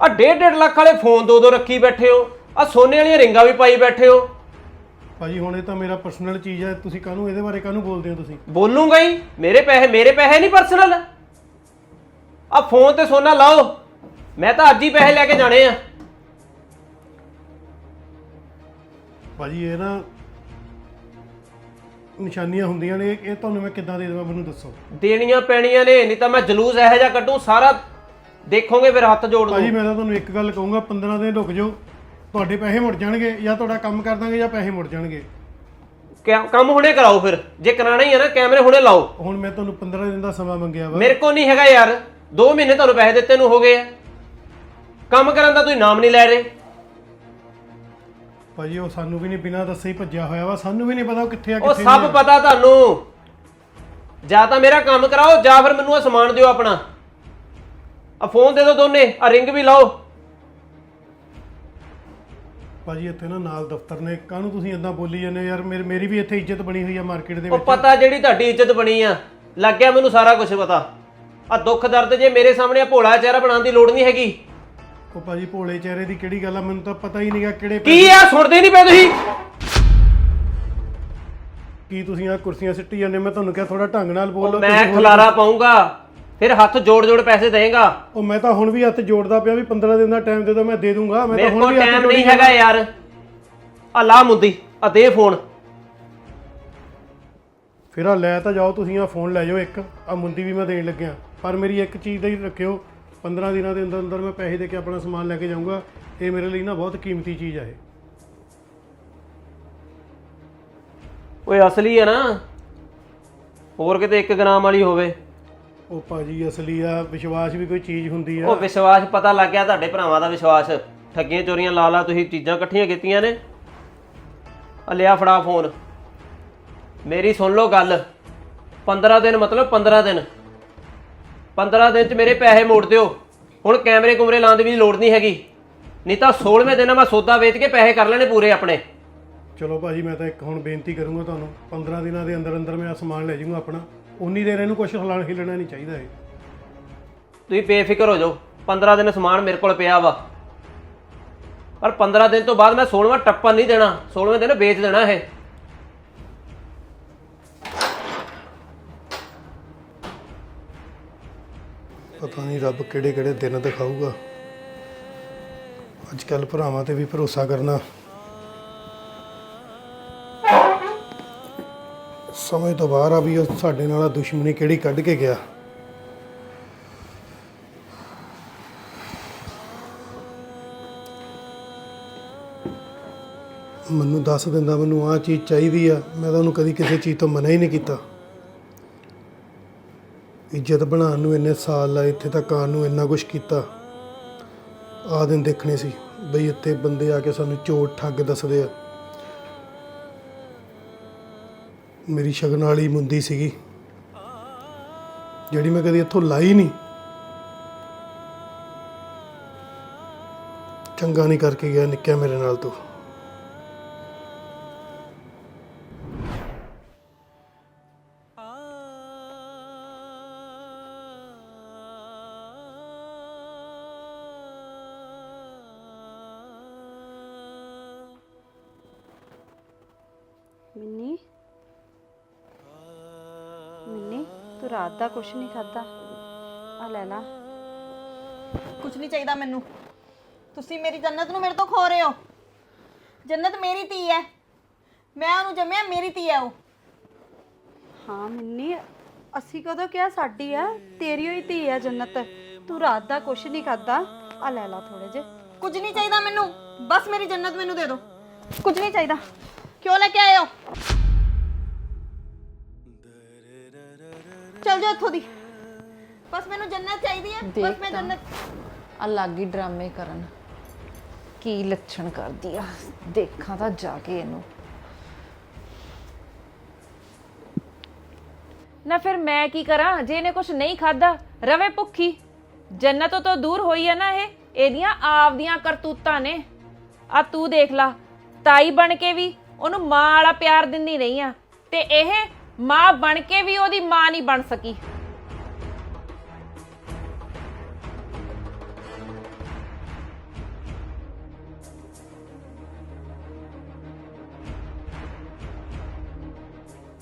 ਆ ਡੇਢ ਡੇਢ ਲੱਖ ਵਾਲੇ ਫੋਨ ਦੋ ਦੋ ਰੱਖੀ ਬੈਠੇ ਹੋ। ਆ ਸੋਨੇ ਵਾਲੀਆਂ ਰਿੰਗਾਂ ਵੀ ਪਾਈ ਬੈਠੇ ਹੋ। ਭਾਜੀ ਹੁਣ ਇਹ ਤਾਂ ਮੇਰਾ ਪਰਸਨਲ ਚੀਜ਼ ਹੈ ਤੁਸੀਂ ਕਾਹਨੂੰ ਇਹਦੇ ਬਾਰੇ ਕਾਹਨੂੰ ਬੋਲਦੇ ਹੋ ਤੁਸੀਂ? ਬੋਲੂੰਗਾ ਹੀ ਮੇਰੇ ਪੈਸੇ ਮੇਰੇ ਪੈਸੇ ਨਹੀਂ ਪਰਸਨਲ ਆ ਫੋਨ ਤੇ ਸੋਨਾ ਲਾਓ ਮੈਂ ਤਾਂ ਅੱਜ ਹੀ ਪੈਸੇ ਲੈ ਕੇ ਜਾਣੇ ਆ। ਭਾਜੀ ਇਹ ਨਾ ਨਿਸ਼ਾਨੀਆਂ ਹੁੰਦੀਆਂ ਨੇ ਇਹ ਤੁਹਾਨੂੰ ਮੈਂ ਕਿੱਦਾਂ ਦੇ ਦੇਵਾਂ ਮੈਨੂੰ ਦੱਸੋ। ਦੇਣੀਆਂ ਪੈਣੀਆਂ ਨੇ ਨਹੀਂ ਤਾਂ ਮੈਂ ਜਲੂਸ ਇਹੋ ਜਿਹਾ ਕੱਢੂੰ ਸਾਰਾ ਦੇਖੋਗੇ ਫਿਰ ਹੱਥ ਜੋੜ ਭਾਜੀ ਦੂੰ ਮੈਂ ਤਾਂ ਤੁਹਾਨੂੰ ਇੱਕ ਗੱਲ ਕਹੂੰਗਾ 15 ਦਿਨ ਰੁਕ ਜਾਓ ਤੁਹਾਡੇ ਪੈਸੇ ਮੁੜ ਜਾਣਗੇ ਜਾਂ ਤੁਹਾਡਾ ਕੰਮ ਕਰ ਦਾਂਗੇ ਜਾਂ ਪੈਸੇ ਮੁੜ ਜਾਣਗੇ। ਕੰਮ ਹੁਣੇ ਕਰਾਓ ਫਿਰ। ਜੇ ਕਰਾਣਾ ਹੀ ਹੈ ਨਾ ਕੈਮਰੇ ਹੁਣੇ ਲਾਓ। ਹੁਣ ਮੈਂ ਤੁਹਾਨੂੰ 15 ਦਿਨ ਦਾ ਸਮਾਂ ਮੰਗਿਆ ਵਾ। ਮੇਰੇ ਕੋ ਨਹੀਂ ਹੈਗਾ ਯਾਰ। 2 ਮਹੀਨੇ ਤੁਹਾਨੂੰ ਪੈਸੇ ਦਿੱਤੇ ਨੂੰ ਹੋ ਗਏ ਆ। ਕੰਮ ਕਰਨ ਦਾ ਤੁਸੀਂ ਨਾਮ ਨਹੀਂ ਲੈ ਰਹੇ। ਭਾਜੀ ਉਹ ਸਾਨੂੰ ਵੀ ਨਹੀਂ ਬਿਨਾਂ ਦੱਸੇ ਹੀ ਭੱਜਿਆ ਹੋਇਆ ਵਾ। ਸਾਨੂੰ ਵੀ ਨਹੀਂ ਪਤਾ ਉਹ ਕਿੱਥੇ ਆ ਉਹ ਕਿੱਥੇ ਸਭ ਨਹੀਂ। ਪਤਾ ਤੁਹਾਨੂੰ। ਜਾਂ ਤਾਂ ਮੇਰਾ ਕੰਮ ਕਰਾਓ ਜਾਂ ਫਿਰ ਮੈਨੂੰ ਆ ਸਮਾਨ ਦਿਓ ਆਪਣਾ। ਆ ਫੋਨ ਦੇ ਦਿਓ ਦੋਨੇ ਆ ਰਿੰਗ ਵੀ ਲਾਓ। ਭਾਜੀ ਇੱਥੇ ਨਾ ਨਾਲ ਦਫ਼ਤਰ ਨੇ ਕਾਹਨੂੰ ਤੁਸੀਂ ਇਦਾਂ ਬੋਲੀ ਜਾਂਦੇ ਹੋ? ਯਾਰ ਮੇਰੀ ਮੇਰੀ ਵੀ ਇੱਥੇ ਇੱਜ਼ਤ ਬਣੀ ਹੋਈ ਆ ਮਾਰਕੀਟ ਦੇ ਉਹ ਵਿੱਚ। ਪਤਾ ਜਿਹੜੀ ਤੁਹਾਡੀ ਇੱਜ਼ਤ ਬਣੀ ਆ ਲੱਗ ਗਿਆ ਮੈਨੂੰ ਸਾਰਾ ਕੁਝ ਪਤਾ। ਆ ਦੁੱਖ ਦਰਦ ਜੇ ਮੇਰੇ ਸਾਹਮਣੇ ਆ ਭੋਲਾ ਚਿਹਰਾ ਬਣਾਉਣ ਦੀ ਲੋੜ ਨਹੀਂ ਹੈਗੀ। ਉਹ ਭਾਜੀ ਭੋਲੇ ਚਿਹਰੇ ਦੀ ਕਿਹੜੀ ਗੱਲ ਆ ਮੈਨੂੰ ਤਾਂ ਪਤਾ ਹੀ ਨਹੀਂਗਾ ਕਿਹੜੇ ਕੀ ਆ ਸੁਣਦੇ ਨਹੀਂ ਪਏ ਤੁਸੀਂ? ਕੀ ਤੁਸੀਂ ਆ ਕੁਰਸੀਆਂ ਸਿੱਟੀ ਜਾਂਦੇ ਹੋ? ਮੈਂ ਤੁਹਾਨੂੰ ਕਿਹਾ ਥੋੜਾ ਢੰਗ ਨਾਲ ਬੋਲੋ ਮੈਂ ਹੋਰ- ਖਲਾਰਾ ਪਾਉਂਗਾ ਫਿਰ ਹੱਥ ਜੋੜ ਜੋੜ ਪੈਸੇ ਦੇਗਾ। ਉਹ ਮੈਂ ਤਾਂ ਹੁਣ ਵੀ ਹੱਥ ਜੋੜਦਾ ਪਿਆ ਵੀ 15 ਦਿਨ ਦਾ ਟਾਈਮ ਦੇ ਦਿਓ ਮੈਂ ਦੇ ਦੂੰਗਾ। ਮੈਂ ਤਾਂ ਮੇਰੇ ਹੁਣ ਕੋਲ ਵੀ ਹੱਥ ਟਾਈਮ ਜੋੜੀ ਨਹੀਂ। ਹੈਗਾ ਯਾਰ। ਆ ਲਾ ਮੁੰਦੀ ਆ ਦੇ ਫੋਨ। ਫਿਰ ਆ ਲੈ ਤਾਂ ਜਾਓ ਤੁਸੀਂ ਆ ਫੋਨ ਲੈ ਜਾਓ ਇੱਕ। ਆ ਮੁੰਦੀ ਵੀ ਮੈਂ ਦੇਣ ਲੱਗਿਆ। ਪਰ ਮੇਰੀ ਇੱਕ ਚੀਜ਼ ਦਾ ਹੀ ਰੱਖਿਓ 15 ਦਿਨਾਂ ਦੇ ਅੰਦਰ ਅੰਦਰ ਮੈਂ ਪੈਸੇ ਦੇ ਕੇ ਆਪਣਾ ਸਮਾਨ ਲੈ ਕੇ ਜਾਊਂਗਾ। ਇਹ ਮੇਰੇ ਲਈ ਨਾ ਬਹੁਤ ਕੀਮਤੀ ਚੀਜ਼ ਆ ਇਹ। ਓਏ ਅਸਲੀ ਹੈ ਨਾ। ਹੋਰ ਕਿਤੇ 1 ਗ੍ਰਾਮ ਵਾਲੀ ਹੋਵੇ। ਉਹ ਭਾਜੀ ਅਸਲੀ ਆ ਵਿਸ਼ਵਾਸ ਵੀ ਕੋਈ ਚੀਜ਼ ਹੁੰਦੀ ਆ। ਉਹ ਵਿਸ਼ਵਾਸ ਪਤਾ ਲੱਗ ਗਿਆ ਤੁਹਾਡੇ ਭਰਾਵਾਂ ਦਾ ਵਿਸ਼ਵਾਸ। ਠੱਗੀਆਂ ਚੋਰੀਆਂ ਲਾ ਲਾ ਤੁਸੀਂ ਚੀਜ਼ਾਂ ਇਕੱਠੀਆਂ ਕੀਤੀਆਂ ਨੇ। ਆ ਲਿਆ ਫੜਾ ਫੋਨ। ਮੇਰੀ ਸੁਣ ਲਓ ਗੱਲ। 15 ਦਿਨ ਮਤਲਬ 15 ਦਿਨ। 15 ਦਿਨ ਚ ਮੇਰੇ ਪੈਸੇ ਮੋੜ ਦਿਓ। ਹੁਣ ਕੈਮਰੇ ਕੁਮਰੇ ਲਾਉਣ ਦੀ ਵੀ ਲੋੜ ਨਹੀਂ ਹੈਗੀ। ਨਹੀਂ ਤਾਂ 16ਵੇਂ ਦਿਨ ਮੈਂ ਸੌਦਾ ਵੇਚ ਕੇ ਪੈਸੇ ਕਰ ਲੈਣੇ ਪੂਰੇ ਆਪਣੇ। ਚਲੋ ਭਾਜੀ ਮੈਂ ਤਾਂ ਇੱਕ ਹੁਣ ਬੇਨਤੀ ਕਰੂੰਗਾ ਤੁਹਾਨੂੰ। 15 ਦਿਨਾਂ ਦੇ ਅੰਦਰ ਅੰਦਰ ਮੈਂ ਆ ਸਮਾਨ ਲੈ ਜਾਊਂਗਾ ਆਪਣਾ। ਉਨੀ ਦੇਰ ਇਹਨੂੰ ਕੁਝ ਹਿਲਾਣ ਹਿਲਣਾ ਨਹੀਂ ਚਾਹੀਦਾ ਇਹ। ਤੁਸੀਂ ਬੇਫਿਕਰ ਹੋ ਜਾਓ। 15 ਦਿਨ ਸਮਾਨ ਮੇਰੇ ਕੋਲ ਪਿਆ ਵਾ। ਪਰ 15 ਦਿਨ ਤੋਂ ਬਾਅਦ ਮੈਂ 16ਵਾਂ ਟੱਪਣ ਨਹੀਂ ਦੇਣਾ। 16ਵੇਂ ਦਿਨ ਵੇਚ ਦੇਣਾ ਇਹ। ਪਤਾ ਨਹੀਂ ਰੱਬ ਕਿਹੜੇ ਕਿਹੜੇ ਦਿਨ ਦਿਖਾਊਗਾ। ਅੱਜ ਕੱਲ ਭਰਾਵਾਂ ਤੇ ਵੀ ਭਰੋਸਾ ਕਰਨਾ। ਸਮਝ ਤੋਂ ਬਾਹਰ ਆ ਵੀ ਉਹ ਸਾਡੇ ਨਾਲ ਆ ਦੁਸ਼ਮਣੀ ਕਿਹੜੀ ਕੱਢ ਕੇ ਗਿਆ। ਮੈਨੂੰ ਦੱਸ ਦਿੰਦਾ, ਮੈਨੂੰ ਆਹ ਚੀਜ਼ ਚਾਹੀਦੀ ਆ। ਮੈਂ ਤਾਂ ਉਹਨੂੰ ਕਦੀ ਕਿਸੇ ਚੀਜ਼ ਤੋਂ ਮਨਾ ਹੀ ਨਹੀਂ ਕੀਤਾ। ਇੱਜ਼ਤ ਬਣਾਉਣ ਨੂੰ ਇੰਨੇ ਸਾਲ ਲਾਏ, ਇੱਥੇ ਤੱਕ ਆਉਣ ਨੂੰ ਇੰਨਾ ਕੁਝ ਕੀਤਾ। ਆ ਦਿਨ ਦੇਖਣੇ ਸੀ, ਬਈ ਇੱਥੇ ਬੰਦੇ ਆ ਕੇ ਸਾਨੂੰ ਚੋਰ ਠੱਗ ਦੱਸਦੇ ਆ। ਮੇਰੀ ਸ਼ਗਨ ਵਾਲੀ ਮੁੰਦੀ ਸੀਗੀ, ਜਿਹੜੀ ਮੈਂ ਕਦੀ ਇੱਥੋਂ ਲਾਈ ਨਹੀਂ। ਚੰਗਾ ਨਹੀਂ ਕਰਕੇ ਗਿਆ ਨਿੱਕਿਆ ਮੇਰੇ ਨਾਲ ਤੂੰ। ਕੁਛ ਨਹੀਂ ਖਾਦਾ ਆ ਲੈ ਲਾ। ਕੁਛ ਨਹੀਂ ਚਾਹੀਦਾ ਮੈਨੂੰ। ਤੁਸੀਂ ਮੇਰੀ ਜੰਨਤ ਨੂੰ ਮੇਰੇ ਤੋਂ ਖੋ ਰਹੇ ਹੋ। ਜੰਨਤ ਮੇਰੀ ਧੀ ਹੈ। ਮੈਂ ਉਹਨੂੰ ਜੰਮਿਆ ਮੇਰੀ ਧੀ ਹੈ ਉਹ। ਹਾਂ ਮਿੰਨੀ ਅਸੀਂ ਕਦੋਂ ਕਿਹਾ ਸਾਡੀ ਆ ਤੇਰੀ ਹੋਈ ਧੀ ਹੈ ਜੰਨਤ। ਤੂੰ ਰਾਤ ਦਾ ਕੁਛ ਨਹੀਂ ਖਾਦਾ ਆ ਲੈ ਲਾ ਥੋੜੇ ਜੇ ਕੁਝ ਨਹੀਂ ਚਾਹੀਦਾ ਮੈਨੂੰ। ਬਸ ਮੇਰੀ ਜੰਨਤ ਮੈਨੂੰ ਦੇ ਦਿਓ ਕੁਝ ਨਹੀਂ ਚਾਹੀਦਾ। ਕਿਉਂ ਲੈ ਕੇ ਆਏ ਹੋ? ਚਲ ਜਾ ਇੱਥੋਂ ਦੀ। ਬਸ ਮੈਨੂੰ ਜੰਨਤ ਚਾਹੀਦੀ ਹੈ ਬਸ ਮੈਂ ਜੰਨਤ ਆ ਲੱਗੀ ਡਰਾਮੇ ਕਰਨ। ਕੀ ਲੱਛਣ ਕਰਦੀ ਆ। ਦੇਖਾਂ ਤਾਂ ਜਾ ਕੇ ਇਹਨੂੰ। ਨਾ ਫਿਰ ਮੈਂ ਕੀ ਕਰਾਂ? ਜੇ ਇਹਨੇ ਕੁਝ ਨਹੀਂ ਖਾਦਾ ਰਵੇ ਭੁੱਖੀ। ਜੰਨਤੋਂ ਤੋਂ ਦੂਰ ਹੋਈ ਹੈ ਨਾ ਇਹ। ਇਹਦੀਆਂ ਆਪਦੀਆਂ ਕਰਤੂਤਾਂ ਨੇ। ਆ ਤੂੰ ਦੇਖ ਲਾ। ਤਾਈ ਬਣ ਕੇ ਵੀ ਉਹਨੂੰ ਮਾਂ ਵਾਲਾ ਪਿਆਰ ਦਿੰਦੀ ਨਹੀਂ ਆ। ਤੇ ਇਹ ਮਾਂ ਬਣ ਕੇ ਵੀ ਉਹਦੀ ਮਾਂ ਨਹੀਂ ਬਣ ਸਕੀ।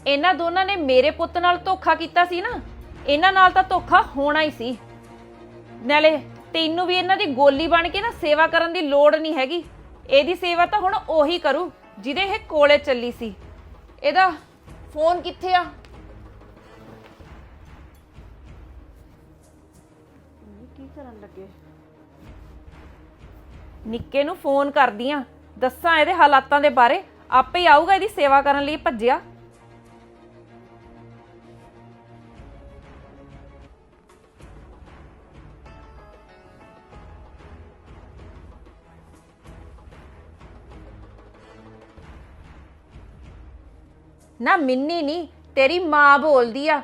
ਇਹਨਾਂ ਦੋਨਾਂ ਨੇ ਮੇਰੇ ਪੁੱਤ ਨਾਲ ਧੋਖਾ ਕੀਤਾ ਸੀ ਨਾ। ਇਹਨਾਂ ਨਾਲ ਤਾਂ ਧੋਖਾ ਹੋਣਾ ਹੀ ਸੀ। ਨਾਲੇ ਤੈਨੂੰ ਵੀ ਇਹਨਾਂ ਦੀ ਗੋਲੀ ਬਣ ਕੇ ਨਾ ਸੇਵਾ ਕਰਨ ਦੀ ਲੋੜ ਨਹੀਂ ਹੈਗੀ। ਇਹਦੀ ਸੇਵਾ ਤਾਂ ਹੁਣ ਉਹੀ ਕਰੂ, ਜਿਹਦੇ ਇਹ ਕੋਲੇ ਚੱਲੀ ਸੀ। ਇਹਦਾ ਫੋਨ ਕਿੱਥੇ ਆ? ਕੀ ਕਰਨ ਲੱਗੇ? ਨਿੱਕੇ ਨੂੰ ਫੋਨ ਕਰਦੀ ਆ। ਦੱਸਾਂ ਇਹਦੇ ਹਾਲਾਤਾਂ ਦੇ ਬਾਰੇ। ਆਪੇ ਹੀ ਆਊਗਾ ਇਹਦੀ ਸੇਵਾ ਕਰਨ ਲਈ ਭੱਜਿਆ। ਨਾ ਮਿੰਨੀ ਨਹੀਂ ਤੇਰੀ ਮਾਂ ਬੋਲਦੀ ਆ।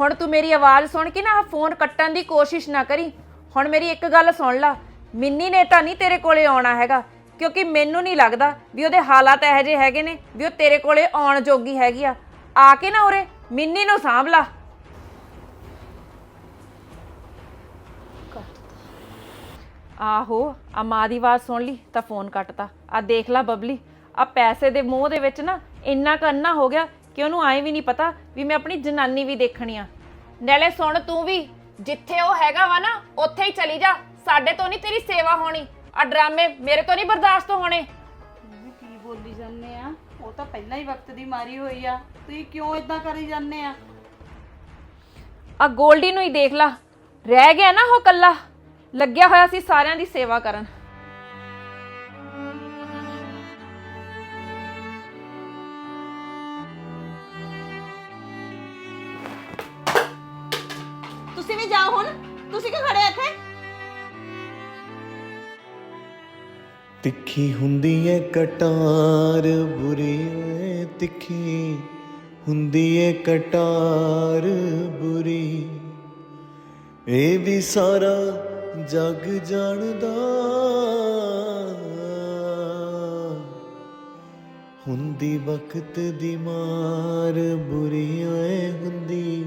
ਹੁਣ ਤੂੰ ਮੇਰੀ ਆਵਾਜ਼ ਸੁਣ ਕੇ ਨਾ ਆਹ ਫੋਨ ਕੱਟਣ ਦੀ ਕੋਸ਼ਿਸ਼ ਨਾ ਕਰੀ। ਹੁਣ ਮੇਰੀ ਇੱਕ ਗੱਲ ਸੁਣ ਲੈ। ਮਿੰਨੀ ਨੇ ਤਾਂ ਨਹੀਂ ਤੇਰੇ ਕੋਲੇ ਆਉਣਾ ਹੈਗਾ, ਕਿਉਂਕਿ ਮੈਨੂੰ ਨਹੀਂ ਲੱਗਦਾ ਵੀ ਉਹਦੇ ਹਾਲਾਤ ਇਹੋ ਜਿਹੇ ਹੈਗੇ ਨੇ ਵੀ ਉਹ ਤੇਰੇ ਕੋਲੇ ਆਉਣ ਜੋਗੀ ਹੈਗੀ ਆ। ਆ ਕੇ ਨਾ ਉਰੇ ਮਿੰਨੀ ਨੂੰ ਸਾਂਭ ਲਾ। ਆਹੋ, ਆ ਮਾਂ ਦੀ ਆਵਾਜ਼ ਸੁਣ ਲਈ, ਤਾਂ ਫੋਨ ਕੱਟਤਾ। ਆ ਦੇਖ ਲੈ ਬਬਲੀ, ਆ ਪੈਸੇ ਦੇ ਮੋਹ ਦੇ ਵਿੱਚ ਨਾ ਇੰਨਾ ਕਰਨਾ ਹੋ ਗਿਆ ਕਿ ਉਹਨੂੰ ਐਂ ਵੀ ਨਹੀਂ ਪਤਾ ਵੀ ਮੈਂ ਆਪਣੀ ਜਨਾਨੀ ਵੀ ਦੇਖਣੀ ਆ। ਨਾਲੇ ਸੁਣ ਤੂੰ ਵੀ ਜਿੱਥੇ ਉਹ ਹੈਗਾ ਵਾ ਨਾ ਉੱਥੇ ਹੀ ਚਲੀ ਜਾ। ਸਾਡੇ ਤੋਂ ਨਹੀਂ ਤੇਰੀ ਸੇਵਾ ਹੋਣੀ। ਆ ਡਰਾਮੇ ਮੇਰੇ ਤੋਂ ਨਹੀਂ ਬਰਦਾਸ਼ਤ ਹੋਣੇ। ਮੰਮੀ ਕੀ ਬੋਲੀ ਜਾਂਦੇ ਆ? ਉਹ ਤਾਂ ਪਹਿਲਾਂ ਹੀ ਵਕਤ ਦੀ ਮਾਰੀ ਹੋਈ ਆ। ਤੁਸੀਂ ਕਿਉਂ ਇਦਾਂ ਕਰੀ ਜਾਂਦੇ ਆ? ਆ ਗੋਲਡੀ ਨੂੰ ਹੀ ਦੇਖ ਲਾ। ਰਹਿ ਗਿਆ ਨਾ ਉਹ ਕੱਲਾ ਲੱਗਿਆ ਹੋਇਆ ਸੀ ਸਾਰਿਆਂ ਦੀ ਸੇਵਾ ਕਰਨ। ਤਿੱਖੀ ਹੁੰਦੀ ਏ ਕਟਾਰ, ਬੁਰੀ ਏ ਤਿੱਖੀ। ਹੁੰਦੀ ਏ ਕਟਾਰ, ਬੁਰੀ। ਇਹ ਵੀ ਸਾਰਾ ਜਗ ਜਾਣਦਾ। ਹੁੰਦੀ ਵਕਤ ਦੀ ਮਾਰ ਬੁਰੀ ਓਏ ਹੁੰਦੀ।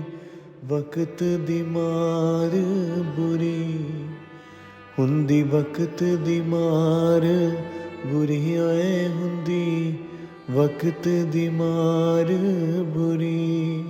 ਵਕਤ ਦੀ ਮਾਰ, ਬੁਰੀ। ਹੁੰਦੀ ਵਕਤ ਦੀ ਮਾਰ ਬੁਰੀ ਓਏ ਹੁੰਦੀ ਵਕਤ ਦੀ ਮਾਰ ਬੁਰੀ।